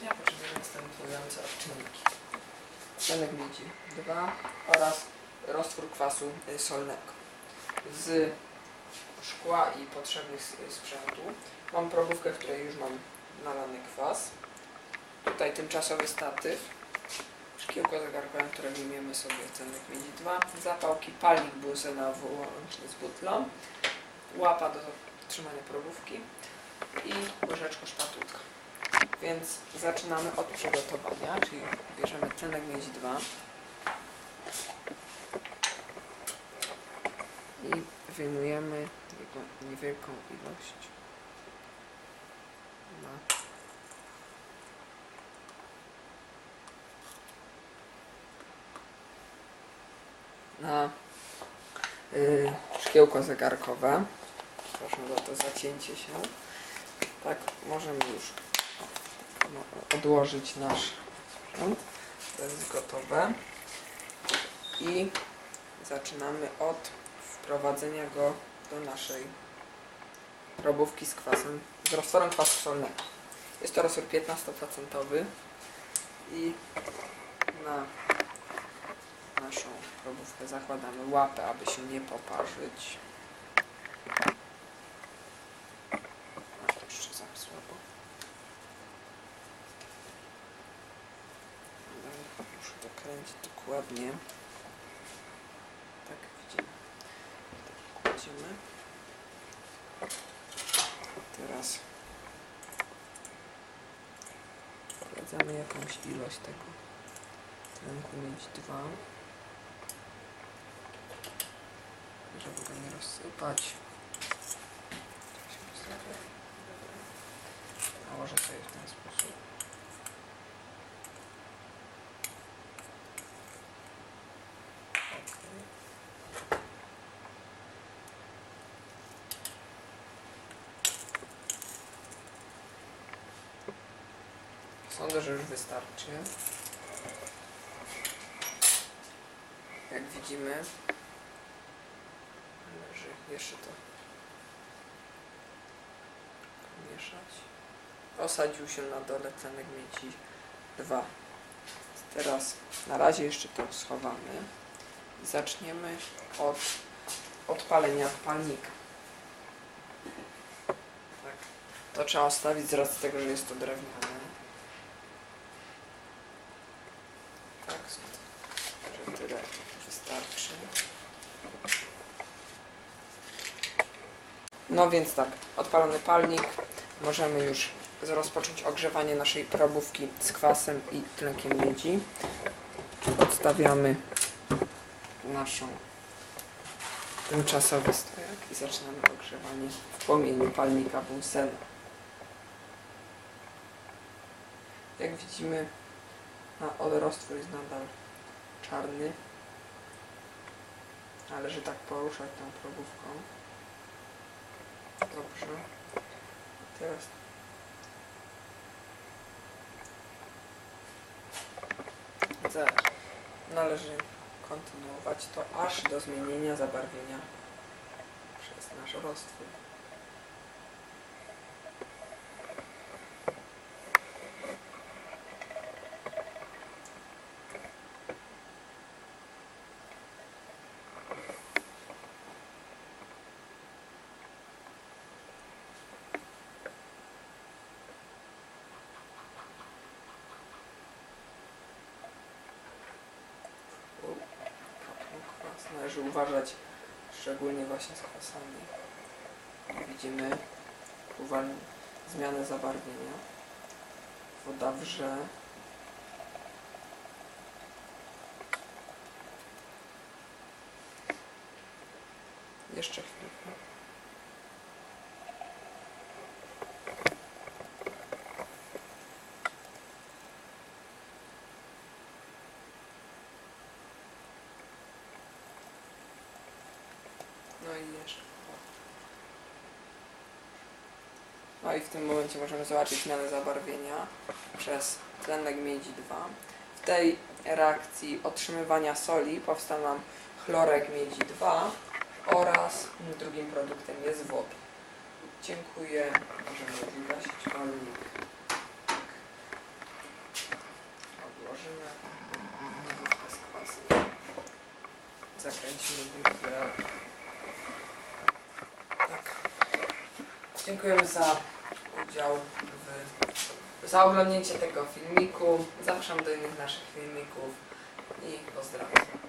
Doświadczenia potrzebujemy następujące czynniki. Tlenek miedzi 2 oraz roztwór kwasu y, solnego. Z szkła i potrzebnych s- sprzętu mam probówkę, w której już mam nalany kwas. Tutaj tymczasowy statyw, szkiełko zegarkowe, które wyjmiemy sobie tlenek miedzi 2, zapałki, palnik buzenowy łącznie z butlą, łapa do trzymania probówki i łyżeczko szpatułka. Więc zaczynamy od przygotowania, czyli bierzemy tlenek miedzi 2 i wyjmujemy jego niewielką ilość na na y, szkiełko zegarkowe. Proszę za to zacięcie się. Tak, możemy już odłożyć nasz sprzęt. To jest gotowe. I zaczynamy od wprowadzenia go do naszej probówki z kwasem, z roztworem kwasu solnego. Jest to roztwór 15% i na naszą probówkę zakładamy łapę, aby się nie poparzyć. To jeszcze za słabo. Muszę dokręcić dokładnie. Tak widzimy. Tak kładziemy. Teraz wprowadzamy jakąś ilość tego tlenku mieć dwa. żeby go nie rozsypać. Nałożę sobie w ten sposób. Sądzę, że już wystarczy. Jak widzimy, Należy jeszcze to mieszać. Osadził się na dole tlenek miedzi 2. Teraz na razie jeszcze to schowamy. Zaczniemy od odpalenia palnika. Tak. To trzeba ostawić z racji tego, że jest to drewniane. Tak, że tyle wystarczy. No więc tak, odpalony palnik. Możemy już rozpocząć ogrzewanie naszej probówki z kwasem i tlenkiem miedzi. Odstawiamy naszą tymczasowy stojak i zaczynamy ogrzewanie w płomieniu palnika Bunsen. Jak widzimy, na odrostwór jest nadal czarny. Należy tak poruszać tą probówką. Dobrze. Teraz za, należy kontynuować to aż do zmienienia zabarwienia przez nasz roztwór. Kapnął kwas. Należy uważać szczególnie właśnie z kwasami. Widzimy zmianę zabarwienia. Woda wrze. Jeszcze chwilkę. No i jeszcze. No i w tym momencie możemy zobaczyć zmianę zabarwienia przez tlenek miedzi 2. W tej reakcji otrzymywania soli powstał nam chlorek miedzi 2 oraz drugim produktem jest woda. Dziękuję. Możemy odgasić palnik. Tak. Odłożymy. Zakręcimy butlę. Dziękujemy za udział w, za oglądnięcie tego filmiku. Zapraszam do innych naszych filmików i pozdrawiam.